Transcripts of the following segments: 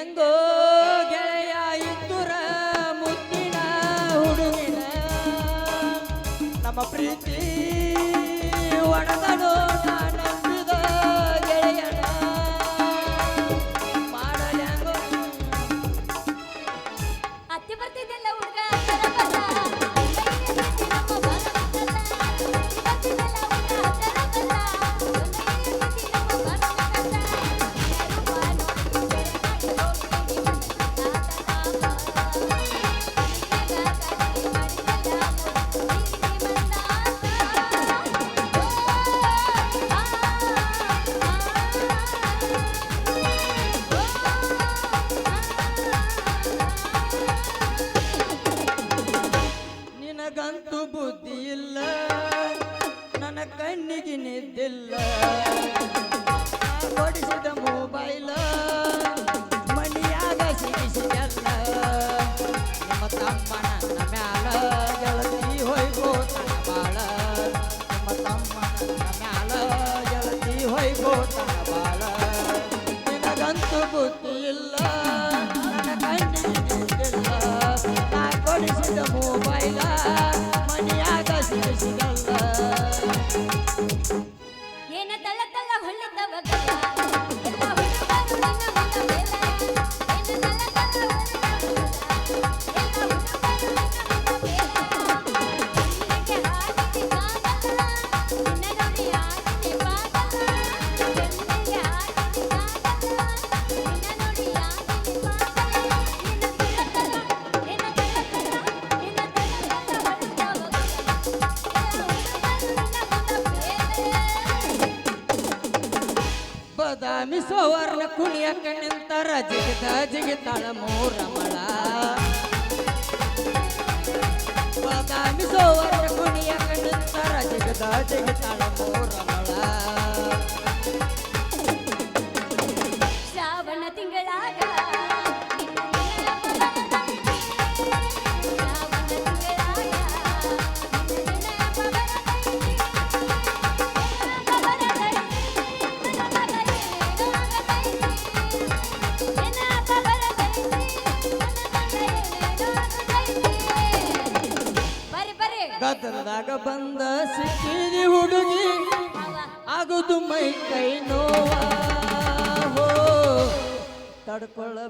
ಹೆಂಗೋ ಗೆಳೆಯ ಇದ್ದುರ ಮುತ್ತಿನ ಹುಡುಗಿನ. ನಮ್ಮ ಪ್ರೀತಿ ಸೋದಾಮಿಸೋವರ್ನ ಕುಣಿಯಕ ನಿಂತಾರ ಜಿಗಿದ ಜಿಗಿತಾಳ ಮೂರಮಳ ಸೋದಾಮಿಸೋವರ್ನ ಕುಣಿಯಕ ನಿಂತಾರ ಜಿಗಿದ ಜಿಗಿತಾಳ ಮೂರಮಳ ಶ್ರಾವಣ ತಿಂಗಳಾಗ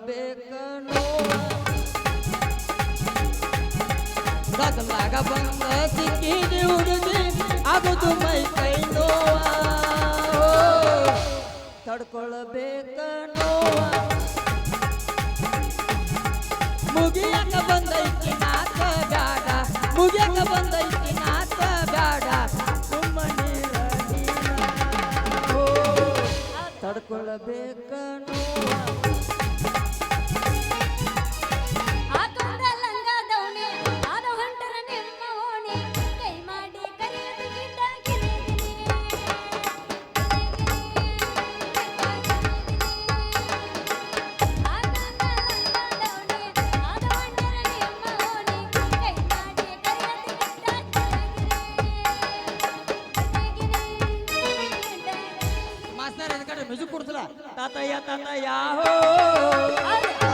ಬೇಕನೋ ಗದಲಾಗ ಬಂದ ಸಿಕ್ಕಿದೆ ಹುಡುಗಿ ಅದು ಮೈ ಕೈ ನೋವ ತಡ್ಕೊಳ್ಬೇಕನೋ ಮುಗಿಯಕ ಬಂದೈತಿ ನಾತ ಬ್ಯಾಡ ಮುಗಿಯಕ ಬಂದೈತಿ ನಾತ ಬ್ಯಾಡ ಸುಮ್ಮನೆ ತಡ್ಕೊಳ್ಬೇಕನೋ તયા તયા હો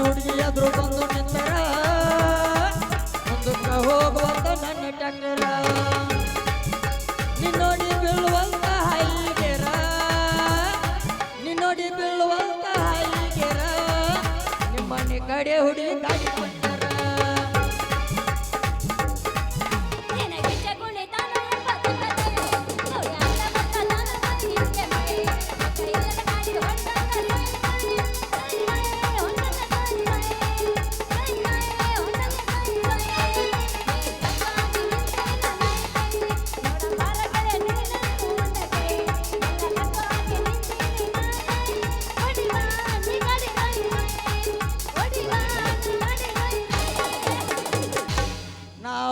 ಹುಡುಗಿಯಾದ್ರೂ ಬಂದು ನಿಂತರ. ಮುಂದಕ್ಕೆ ಹೋಗುವಂತ ನನ್ನ ಟ್ಯಾಕ್ಟರ್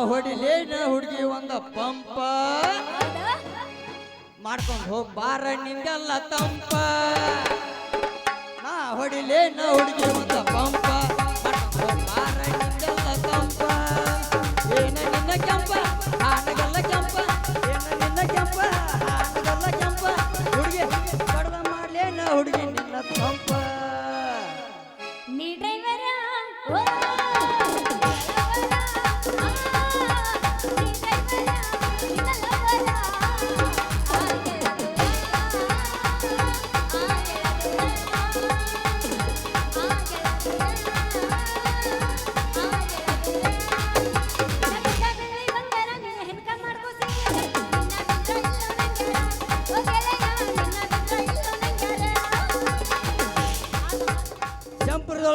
ಹೊಡಿಲೇನ ಹುಡುಗಿ ಒಂದ ಪಂಪ. ಮಾಡ್ಕೊಂಡು ಹೋಗ್ ಬಾರ ನಿಂಗೆಲ್ಲ ತಂಪ. ನಾ ಹೊಡಿಲೇನ ಹುಡುಗಿ ಒಂದ ಪಂಪ.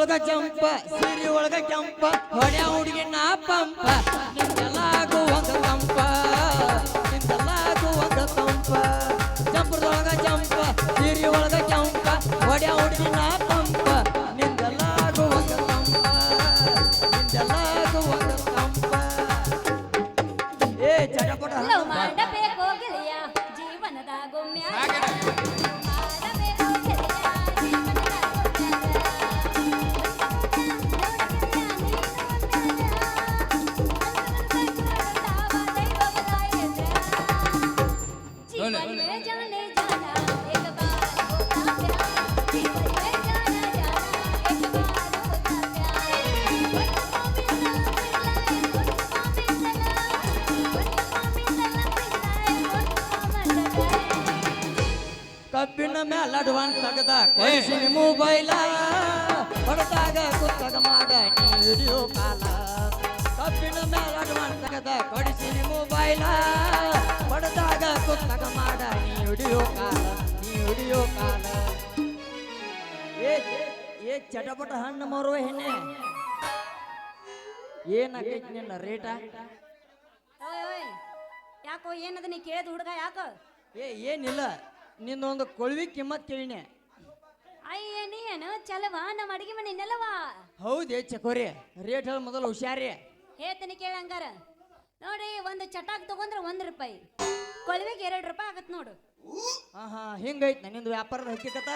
ಚಂಪರದೊಳಗ ಚಂಪ ಸಿರಿ ಒಳಗ ಕೆಂಪ ಹೊಡೆಯ ಹುಡುಗಿ ನಾ ಪಂಪ. ನಿಂದೆಲ್ಲಾಗು ಒಂದ ತಂಪ ನಿಂದೆಲ್ಲಾಗು ಒಂದ ತಂಪ. ಚಂಪದೊಳಗ ಚಂಪ ಸಿರಿ ಒಳಗ ಚಂಪ ಹೊಡೆ ಹುಡುಗಿ ನಾ ಕಬ್ಬಿನ ಮ್ಯಾಲ ಅಡ್ವಾನ್ಸ್ ತಗದ ಕೊಡಿಸಿನಿ ಮೊಬೈಲ ಹೊಡೆದಾಗ ಕುತ್ತಗ ಮಾಡ ನೀ ವಿಡಿಯೋ ಕಾಲ ಕಬ್ಬಿನ ಮ್ಯಾಲ ಅಡ್ವಾನ್ಸ್ ತಗದ ಕೊಡಿಸಿನಿ ಮೊಬೈಲ ಹೊಡೆದಾಗ ಕುತ್ತಗ ಮಾಡ ನೀ ನೀ ಕಾಲ ಏ ಏ ಚಟಪಟ ಹಣ್ಣು ಮರುವ ಹೆಣ್ಣೆ ಏನಾಗೈತಿ ನಿನ್ನ ರೇಟ ಓಯ್ ಓಯ್ ಯಾಕೋ ಏನದ ನೀ ಕೇಳಿದ ಹುಡುಗ ಯಾಕೋ ಏ ಏನಿಲ್ಲ ನಿನ್ನೊಂದು ಕೊಳ್ವಿ ಕಿಮ್ಮತ್ ಕೇಳಿನೆ ಅಯ್ಯ ನೀನು ಚಲವಾ ನಮ್ಮ ಅಡಿಗೆ ಮನೆ ನೆಲವಾ ಹೌದೇ ಚಕೋರಿ ರೇಟ್ ಹೇಳಿ ಮೊದಲು ಹುಷಾರಿ ಹೇಳ್ತೀನಿ ಕೇಳಂಗಾರ ನೋಡಿ ಒಂದು ಚಟಾಕ್ ತಗೊಂಡ್ರೆ ಒಂದು ರೂಪಾಯಿ ಕೊಳವೆಗೆ ಎರಡು ರೂಪಾಯಿ ಆಗತ್ತೆ ನೋಡು ಹಾ ಹಾ ಹಿಂಗೈತ್ ನಿಂದು ವ್ಯಾಪಾರದ ಹಕ್ಕಿಕತ.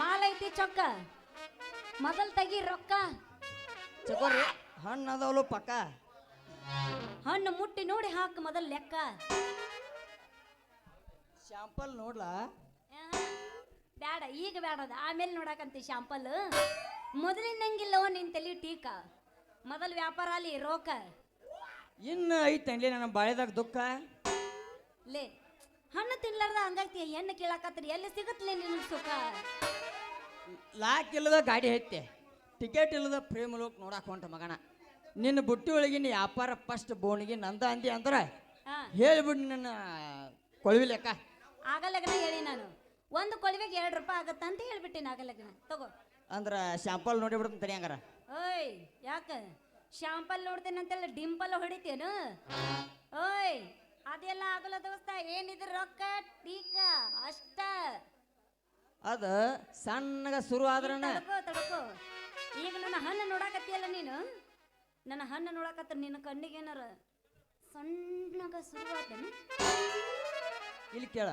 ಮಾಲ್ ಐತಿ ಚೊಕ್ಕ. ಮೊದಲ್ ತೆಗಿ ರೊಕ್ಕ. ಚಕೋರಿ ಹಣ್ಣು ಅದಾವಲು ಪಕ್ಕ. ಹಣ್ಣು ಮುಟ್ಟಿ ನೋಡಿ ಹಾಕು ಮೊದಲ್ ಲೆಕ್ಕ. ಶಾಂಪಲ್ ನೋಡ್ಲಾ? ಆಹಾ, ಬ್ಯಾಡ ಈಗ ಬ್ಯಾಡದ. ಆಮೇಲೆ ನೋಡಕಂತಿ ಶಾಂಪಲ್. ಮೊದಲಿನಂಗಿಲ್ಲವ ನಿನ್ ತಲಿ ಟೀಕ. ಮೊದಲ್ ವ್ಯಾಪಾರ ಅಲ್ಲಿ ರೋಕ. ಇನ್ನು ಐತನ್ಲಿ ನನ್ನ ಬಾಳೆದಾಗ ದುಃಖ? ಲೇ ಹಣ್ಣು ತಿನ್ಲಾರ್ದ ಹಂಗಾಗ್ತಿ ಎಣ್ಣೆ ಕೇಳಾಕತ್ರಿ ಎಲ್ಲಿ ಸಿಗತ್ಲೆ ನಿನ್ ಸುಖ? ಲಾಕ್ ಇಲ್ಲದ ಗಾಡಿ ಐತೆ. ಟಿಕೆಟ್ ಇಲ್ಲದ ಪ್ರೇಮ ಲೋಕ್ ನೋಡಾಕ ಹೊಂಟ ಮಗನ. ನಿನ್ನ ಬುಟ್ಟಿ ಒಳಗಿನ ವ್ಯಾಪಾರ ಫಸ್ಟ್ ಬೋಣಿಗೆ ನಂದ ಅಂದಿ ಅಂದ್ರ ಹೇಳ್ಬಿಡು ನನ್ನ ಕೊಳವಿ ಲೆಕ್ಕ. ಆಗಲಗನ ಹೇಳಿ ನಾನು. ಒಂದು ಕೊಳವಿಗೆ ಎರಡು ರೂಪಾಯಿ ಆಗತ್ತ ಅಂತ ಹೇಳ್ಬಿಟ್ಟಿನ ಆಗಲಗನ. ತಗೋ. ಅಂದ್ರ ಶಾಂಪಲ್ ನೋಡಿ ಬಿಡ್ತೀನಿ ತಡಿ ಹಂಗಾರ. ಓಯ್ ಯಾಕ? ಶಾಂಪಲ್ ನೋಡ್ತೇನಂತೆಲ್ಲ ಡಿಂಪಲ್ ಹೊಡಿತೇನು? ಓಯ್ ಅದೆಲ್ಲ ಆಗಲ್ಲ ದೋಸ್ತ ಏನಿದ್ರ ರೊಕ್ಕ ಟೀಕ ಅಷ್ಟ. ಅದ ಸಣ್ಣಗ ಶುರು ಆದ್ರ ತಡ್ಕೋ ತಡ್ಕೋ. ಈಗ ನನ್ನ ಹಣ್ಣು ನೋಡಾಕತ್ತಿಯಲ್ಲ ನೀನು? ನನ್ನ ಹಣ್ಣು ನೋಡಾಕತ್ತ ನಿನ್ನ ಕಣ್ಣಿಗೆ ಏನಾರ ಸಣ್ಣಗ ಶುರುವಾತೇನು? ಇಲ್ಲಿ ಕೇಳ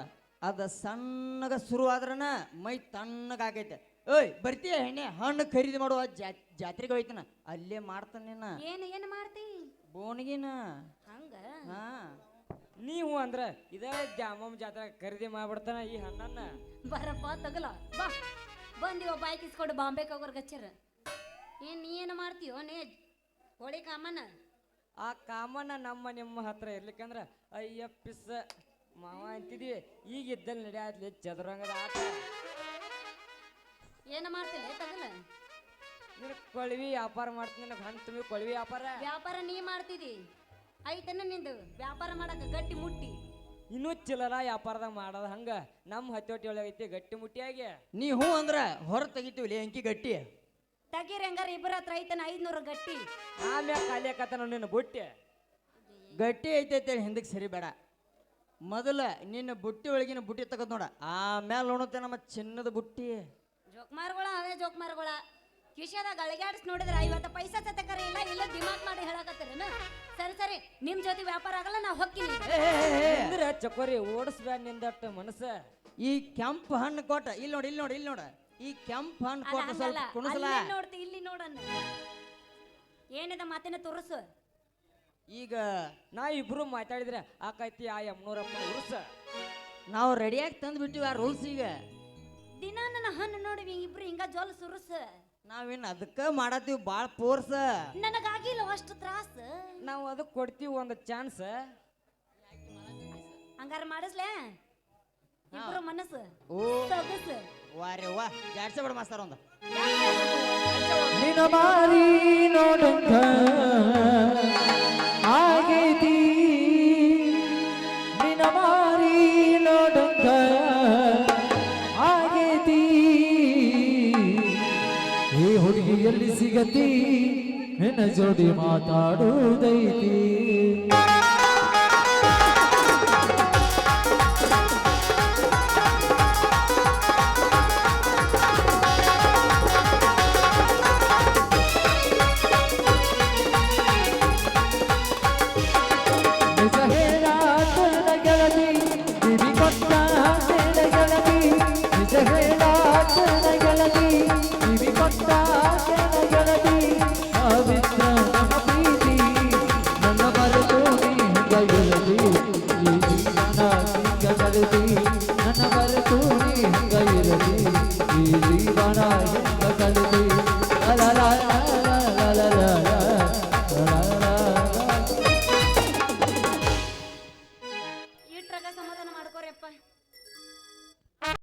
ಅದ ಸಣ್ಣಗ ಶುರು ಆದ್ರನ ಮೈ ತಣ್ಣಗಾಗೈತೆ. ಓಯ್ ಬರ್ತೀಯ ಹೆಣ್ಣೆ? ಹಣ್ಣು ಖರೀದಿ ಮಾಡುವ ಜಾ- ಜಾತ್ರೆಗೆ ಹೋಯ್ತನ? ಅಲ್ಲೇ ಮಾಡ್ತಾನೇನ ನಿನ್ನ. ಏನು ಏನು ಮಾಡ್ತಿ? ಬೋಣಿಗಿನ. ಹಂಗ? ಹಾ. ನೀವು ಅಂದ್ರ ಇದ ಜಾಮಮ್ ಜಾತ್ರೆ ಖರೀದಿ ಮಾಡ್ಬಿಡ್ತಾನ ಈ ಹಣ್ಣನ್ನ. ಬರಪ್ಪ ತಗಲ. ಬಾ. ಬಂದಿವ ಬೈಕ್ ಇಸ್ಕೊಂಡು ಬಾಂಬೆ ಹೋಗೋರ್ ಗಚ್ಚರ ಏನ್ ನೀ ಏನು ಮಾಡ್ತೀಯೋ ನೇ? ಹೋಳಿ ಕಾಮನ ಆ ಕಾಮನ ನಮ್ಮ ನಿಮ್ಮ ಹತ್ರ ಇರ್ಲಿಕ್ಕಂದ್ರ ಅಯ್ಯ ಪಿಸ್ಸ ಮಾವ ಅಂತಿದ್ವಿ. ಈಗ ಇದ್ದಲ್ಲಿ ನಡೆಯಾದ್ಲಿ ಚದುರಂಗದ ಆಟ. ಏನ ಮಾಡ್ತೀನಿ ತಗಲ ನಿನ್ ಕೊಳವಿ ವ್ಯಾಪಾರ ಮಾಡ್ತೀನಿ ನನಗೆ ಹಣ್ಣು ತುಂಬಿ ಕೊಳವಿ ವ್ಯಾಪಾರ. ವ್ಯಾಪಾರ ನೀ ಮಾಡ್ತಿದಿ? ಐತನ ನಿಂದು? ವ್ಯಾಪಾರ ಮಾಡಕ ಗಟ್ಟಿ ಮುಟ್ಟಿ. ಇನ್ನೂ ಚಿಲ್ಲರ ವ್ಯಾಪಾರದಾಗ ಮಾಡೋದು ಹಂಗ ನಮ್ಮ ಹತ್ತೋಟಿ ಒಳಗೆ ಐತಿ ಗಟ್ಟಿ ಮುಟ್ಟಿಯಾಗಿ. ನೀ ಹ್ಞೂ ಅಂದ್ರ ಹೊರ ತೆಗಿತೀವಿ ಅಂಕಿ ಗಟ್ಟಿ. ತಗೀರಿ ಹೆಂಗಾರ ಇಬ್ಬರ ಹತ್ರ ಐತನ? ಐದ್ನೂರು ಗಟ್ಟಿ. ಆಮ್ಯಾಗ ಖಾಲಿ ಆಕತ್ತ ನಿನ್ನ ಬುಟ್ಟಿ. ಗಟ್ಟಿ ಐತೈತೆ ಹಿಂದಕ್ಕೆ ಸರಿ ಬೇಡ. ಮೊದಲ ನಿನ್ನ ಬುಟ್ಟಿ ಒಳಗಿನ ಬುಟ್ಟಿ ತಗದ್ ನೋಡ. ಆಮೇಲೆ ನೋಡುತ್ತೆ ನಮ್ಮ ಚಿನ್ನದ ಬುಟ್ಟಿ. ಜೋಕ್ಮಾರ್ಗಳ ಅವೇ ಜೋಕ್ಮಾರ್ಗಳ. ಕಿಶದಾಗ ಅಳಗ್ಯಾಡ್ಸ್ ನೋಡಿದ್ರ ಐವತ್ತು ಪೈಸಾ ಸತಕರ ಇಲ್ಲ ಇಲ್ಲ ದಿಮಾಕ್ ಮಾಡಿ ಹೇಳಕತ್ತೀರನ? ಸರಿ ಸರಿ ನಿಮ್ ಜೊತೆ ವ್ಯಾಪಾರ ಆಗಲ್ಲ ನಾ ಹೊಕ್ಕಿನಿ. ಅಂದ್ರೆ ಚಕೋರಿ ಓಡಿಸ್ಬ್ಯಾಡ ನಿಂದಟ್ಟ ಮನಸ್ಸ. ಈ ಕೆಂಪು ಹಣ್ಣು ಕೊಟ್ಟ ಇಲ್ಲಿ ನೋಡಿ ಇಲ್ಲಿ ನೋಡಿ ಇಲ್ಲಿ ನೋಡ. ಈ ಕೆಂಪು ಹಣ್ಣು ಕೊಟ್ಟ ಹಂಗಲ್ಲ ಸ್ವಲ್ಪ ಕುಣಸಲ ನೋಡ್ತಿ ಇಲ್ಲಿ ನೋಡನ್ನ ಏನಿದೆ ಮಾತಿನ ತುರುಸು? ಈಗ ನಾ ಇಬ್ರು ಮಾತಾಡಿದ್ರೆ ಆಕೈತಿ ಆ ಎಮ್ನೂರಪ್ಪ ಉರ್ಸ. ನಾವು ರೆಡಿಯಾಗಿ ತಂದು ಬಿಟ್ಟಿವಿ ಆ ರೂಲ್ಸ್ ಈಗ. ದಿನ ನನ್ನ ಹಣ್ಣು ನೋಡಿವಿ ಇಬ್ರು ಹಿಂಗ ಜೋಲ್ ಸುರುಸ. ನಾವೇನ್ ಅದಕ್ಕೆ ಮಾಡತ್ತೀವಿ ಭಾಳ ಪೋರ್ಸ. ನನಗಾಗಿಲ್ಲ ಅಷ್ಟು ತ್ರಾಸ. ನಾವು ಅದಕ್ಕೆ ಕೊಡ್ತೀವಿ ಒಂದು ಚಾನ್ಸ್. ಹಂಗಾರ ಮಾಡಿಸ್ಲೆ? ಇಬ್ರು ಮನಸ್ಸು. ಓ. ಸೊಗಸು. ವಾರೆ ವಾ ಜಾಡ್ಸ ಬಿಡ ಮಾಸ್ತಾರ ಒಂದು. ನಿನ ಮಾರಿ ನೋಡಂಗ. ಸಿಗತಿ ನಿನ್ನ ಜೋಡಿ ಮಾತಾಡುವುದೈತಿ.